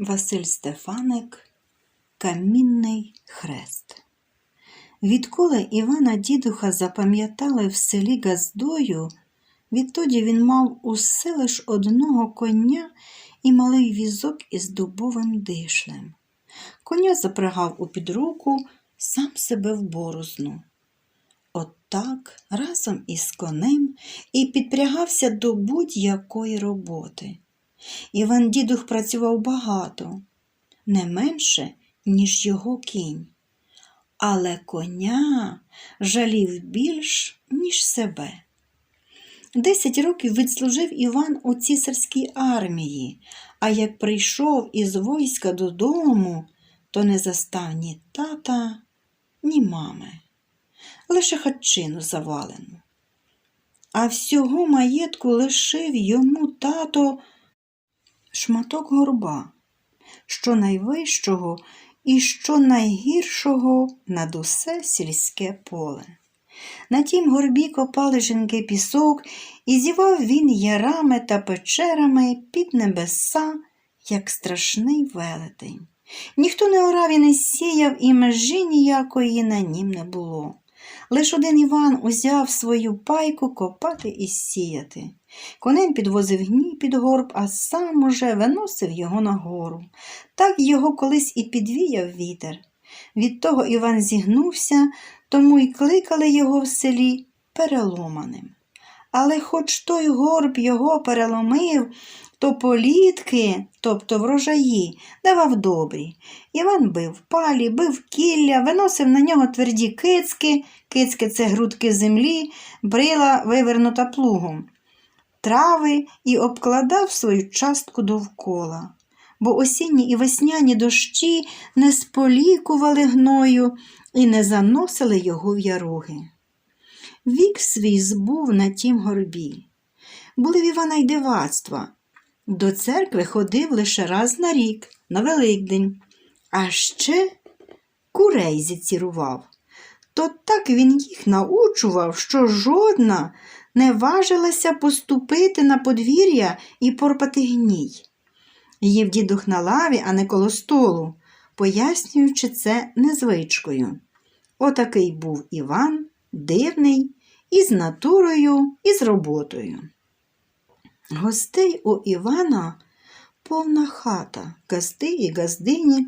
Василь Стефаник Камінний хрест. Відколи Івана Дідуха запам'ятали в селі Газдою, відтоді він мав усе лиш одного коня і малий візок із дубовим дишлем. Коня запрягав у підруку, сам себе в борозну. От так разом із конем і підпрягався до будь-якої роботи. Іван Дідух працював багато, не менше, ніж його кінь. Але коня жалів більш, ніж себе. Десять років відслужив Іван у цісарській армії, а як прийшов із війська додому, то не застав ні тата, ні мами, лише хатчину завалену. А всього маєтку лишив йому тато шматок горба, що найвищого і що найгіршого над усе сільське поле. На тім горбі копали жінки пісок, і зівав він ярами та печерами під небеса, як страшний велетень. Ніхто не орав і не сіяв, і межі ніякої на нім не було. Лиш один Іван узяв свою пайку копати і сіяти. Конем підвозив гній під горб, а сам уже виносив його нагору. Так його колись і підвіяв вітер. Від того Іван зігнувся, тому й кликали його в селі переломаним. Але хоч той горб його переломив, то політки, тобто врожаї, давав добрі. Іван бив палі, бив кілля, виносив на нього тверді кицьки, кицьки це грудки землі, брила вивернута плугом, трави і обкладав свою частку довкола. Бо осінні і весняні дощі не сполікували гною і не заносили його в яруги. Вік свій збув на тім горбі. Були в Івана й дивацтва. До церкви ходив лише раз на рік, на Великдень, а ще курей зіцірував. То так він їх научував, що жодна не важилася поступити на подвір'я і порпати гній. Їв дідух на лаві, а не коло столу, пояснюючи це незвичкою. Отакий був Іван, дивний, і з натурою, і з роботою. Гостей у Івана повна хата, газди і газдині.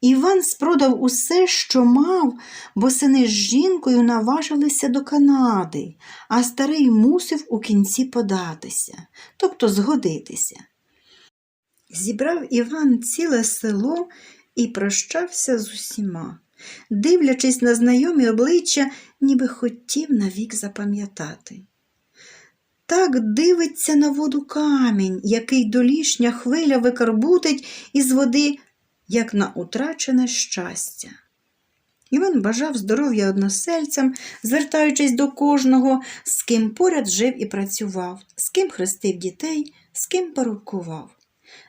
Іван спродав усе, що мав, бо сини з жінкою наважилися до Канади, а старий мусив у кінці податися, тобто згодитися. Зібрав Іван ціле село і прощався з усіма, дивлячись на знайомі обличчя, ніби хотів навік запам'ятати. Так дивиться на воду камінь, який долішня хвиля викарбутить із води, як на утрачене щастя. Іван бажав здоров'я односельцям, звертаючись до кожного, з ким поряд жив і працював, з ким хрестив дітей, з ким порукував.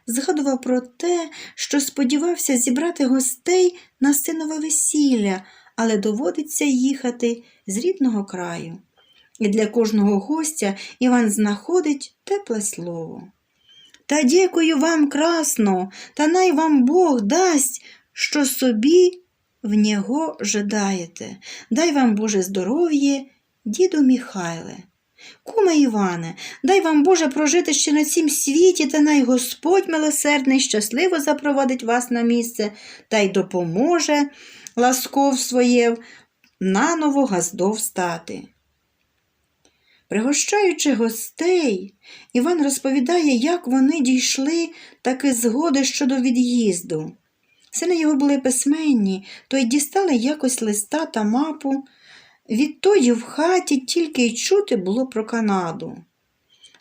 Згадував про те, що сподівався зібрати гостей на синове весілля, але доводиться їхати з рідного краю. І для кожного гостя Іван знаходить тепле слово. Та дякую вам красно, та най вам Бог дасть, що собі в нього жадаєте. Дай вам Боже здоров'я, діду Михайле. Куме Іване, дай вам Боже прожити ще на цім світі, та най Господь милосердний щасливо запровадить вас на місце та й допоможе ласков своє наново газдов стати. Пригощаючи гостей, Іван розповідає, як вони дійшли таки згоди щодо від'їзду. Сини його були письменні, то й дістали якось листа та мапу. Відтоді в хаті тільки й чути було про Канаду.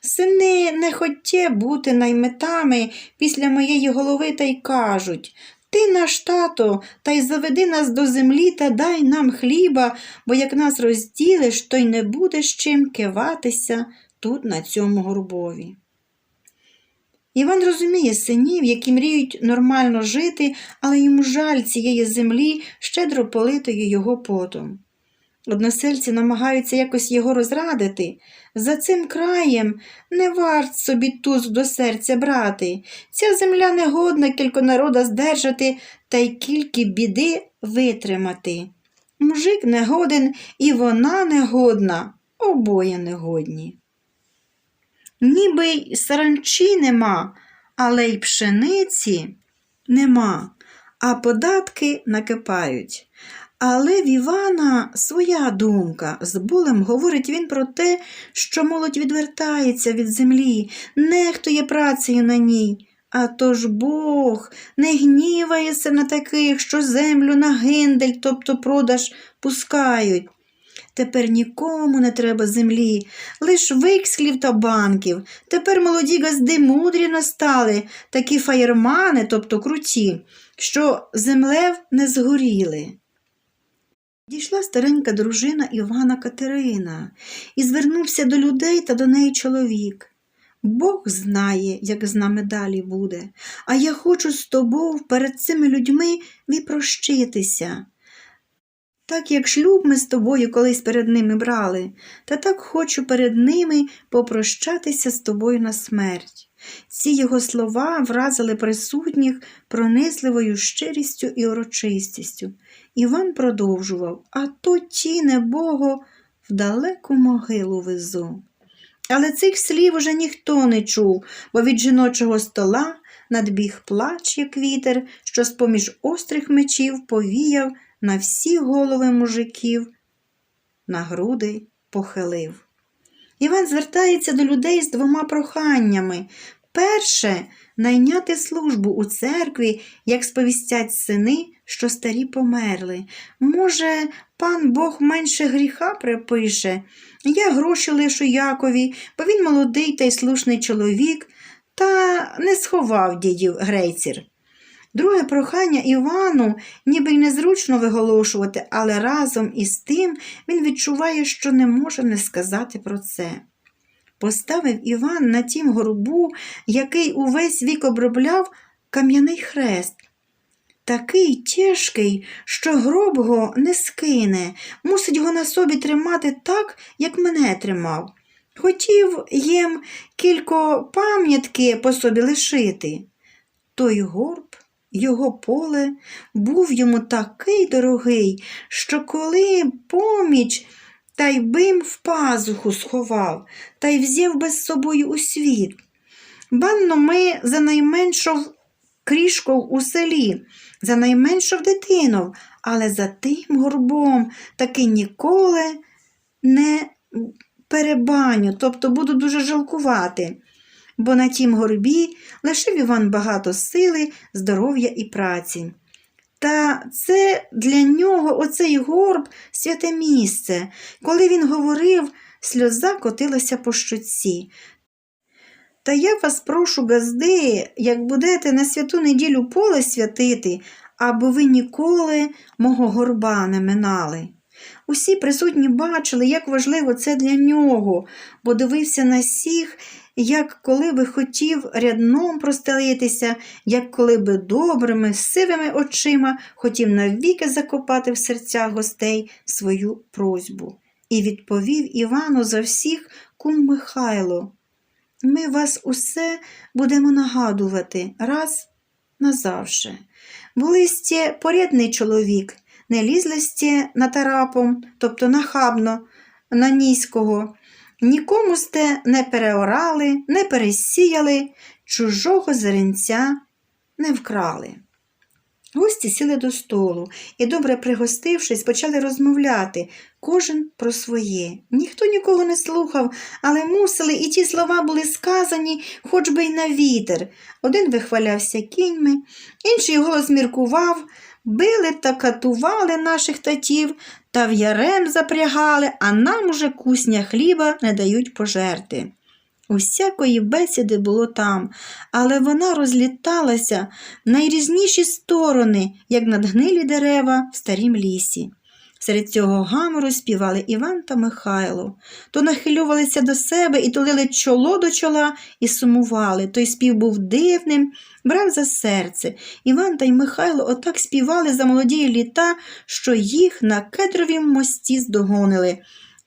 Сини не хотє бути наймитами після моєї голови та й кажуть ти наш тато, та й заведи нас до землі та дай нам хліба, бо як нас розділиш, то й не будеш чим киватися тут, на цьому горбові. Іван розуміє синів, які мріють нормально жити, але йому жаль цієї землі, щедро политої його потом. Односельці намагаються якось його розрадити. За цим краєм не варт собі туз до серця брати. Ця земля не годна кілько народа здержати та й кільки біди витримати. Мужик не годен, і вона негодна, обоє негодні. Ніби й саранчі нема, але й пшениці нема, а податки накипають. Але в Івана своя думка. З болем говорить він про те, що молодь відвертається від землі, нехтує працею на ній. А то ж Бог не гнівається на таких, що землю на гиндель, тобто продаж, пускають. Тепер нікому не треба землі, лиш викслів та банків. Тепер молоді газди мудрі настали, такі фаєрмани, тобто круті, що землев не згоріли. Дійшла старенька дружина Івана Катерина і звернувся до людей та до неї чоловік. Бог знає, як з нами далі буде, а я хочу з тобою перед цими людьми віпрощитися. Так як шлюб ми з тобою колись перед ними брали, та так хочу перед ними попрощатися з тобою на смерть. Ці його слова вразили присутніх пронизливою щирістю і урочистістю. Іван продовжував, а то тіне Бого в далеку могилу везу. Але цих слів уже ніхто не чув, бо від жіночого стола надбіг плач, як вітер, що з-поміж острих мечів повіяв на всі голови мужиків, на груди похилив. Іван звертається до людей з двома проханнями. Перше найняти службу у церкві, як сповістять сини, що старі померли. Може, пан Бог менше гріха припише. Я гроші лишу Якові, бо він молодий та й слушний чоловік, та не сховав дідів грейцір. Друге прохання Івану ніби й незручно виголошувати, але разом із тим він відчуває, що не може не сказати про це. Поставив Іван на тім горбу, який увесь вік обробляв кам'яний хрест. Такий тяжкий, що гроб го не скине, мусить його на собі тримати так, як мене тримав. Хотів їм кілько пам'ятки по собі лишити. Той горб, його поле, був йому такий дорогий, що коли поміч, та й бим в пазуху сховав, та й взяв би з собою у світ. Банно ми за найменшов крішков у селі, за найменшов дитинов, але за тим горбом таки ніколи не перебаню, тобто буду дуже жалкувати. Бо на тім горбі лишив Іван багато сили, здоров'я і праці. Та це для нього оцей горб святе місце. Коли він говорив, сльоза котилася по щоці. Та я вас прошу, газди, як будете на святу неділю поле святити, аби ви ніколи мого горба не минали. Усі присутні бачили, як важливо це для нього, бо дивився на всіх, як коли би хотів рядном простелитися, як коли би добрими, сивими очима хотів навіки закопати в серцях гостей свою просьбу. І відповів Івану за всіх кум Михайло. Ми вас усе будемо нагадувати раз назавше. Були сте порядний чоловік, не лізли сте на тарапом, тобто нахабно, на низького. Нікому сте не переорали, не пересіяли, чужого зеренця не вкрали. Гості сіли до столу і, добре пригостившись, почали розмовляти, кожен про своє. Ніхто нікого не слухав, але мусили, і ті слова були сказані, хоч би й на вітер. Один вихвалявся кіньми, інший голос міркував, били та катували наших татів та в ярем запрягали, а нам уже кусня хліба не дають пожерти. Усякої бесіди було там, але вона розліталася в найрізніші сторони, як надгнилі дерева в старім лісі. Серед цього гамору співали Іван та Михайло, то нахилювалися до себе і тулили чоло до чола і сумували. Той спів був дивним, брав за серце. Іван та й Михайло отак співали за молоді літа, що їх на кедровім мості здогонили,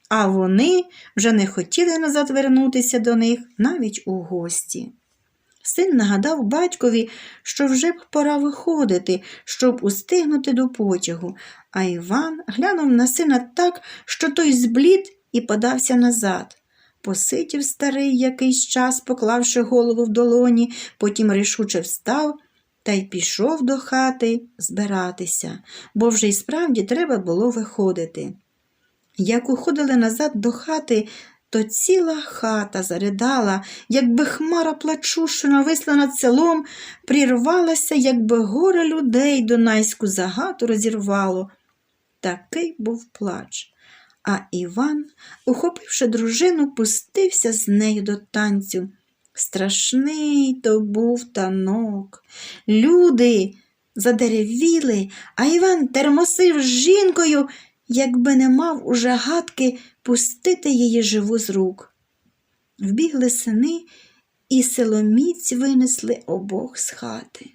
а вони вже не хотіли назад вернутися до них навіть у гості. Син нагадав батькові, що вже б пора виходити, щоб устигнути до потягу, а Іван глянув на сина так, що той зблід і подався назад. Посидів старий якийсь час, поклавши голову в долоні, потім рішуче встав та й пішов до хати збиратися, бо вже й справді треба було виходити. Як уходили назад до хати, то ціла хата заридала, якби хмара плачуща нависла над селом, прірвалася, якби горе людей донайську загату розірвало. Такий був плач. А Іван, ухопивши дружину, пустився з нею до танцю. Страшний то був танок. Люди задеревіли, а Іван термосив з жінкою, якби не мав уже гадки пустити її живу з рук. Вбігли сини і силоміць винесли обох з хати.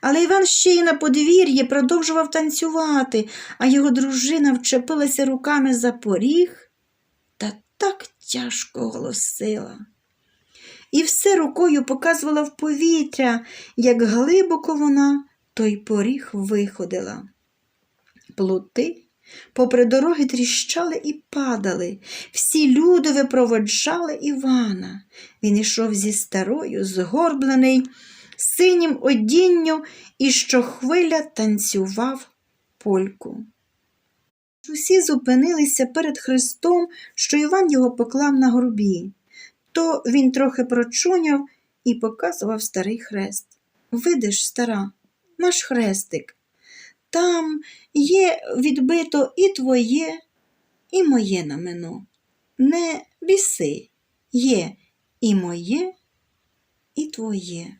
Але Іван ще й на подвір'ї продовжував танцювати, а його дружина вчепилася руками за поріг та так тяжко голосила. І все рукою показувала в повітря, як глибоко вона той поріг виходила. Плоти попри дороги тріщали і падали. Всі люди випроводжали Івана. Він ішов зі старою, згорблений, синім одінню і щохвиля танцював польку. Усі зупинилися перед Христом, що Іван його поклав на горбі. То він трохи прочуняв і показував старий хрест. Видиш, стара, наш хрестик. Там є відбито і твоє, і моє намено. Не біси, є і моє, і твоє.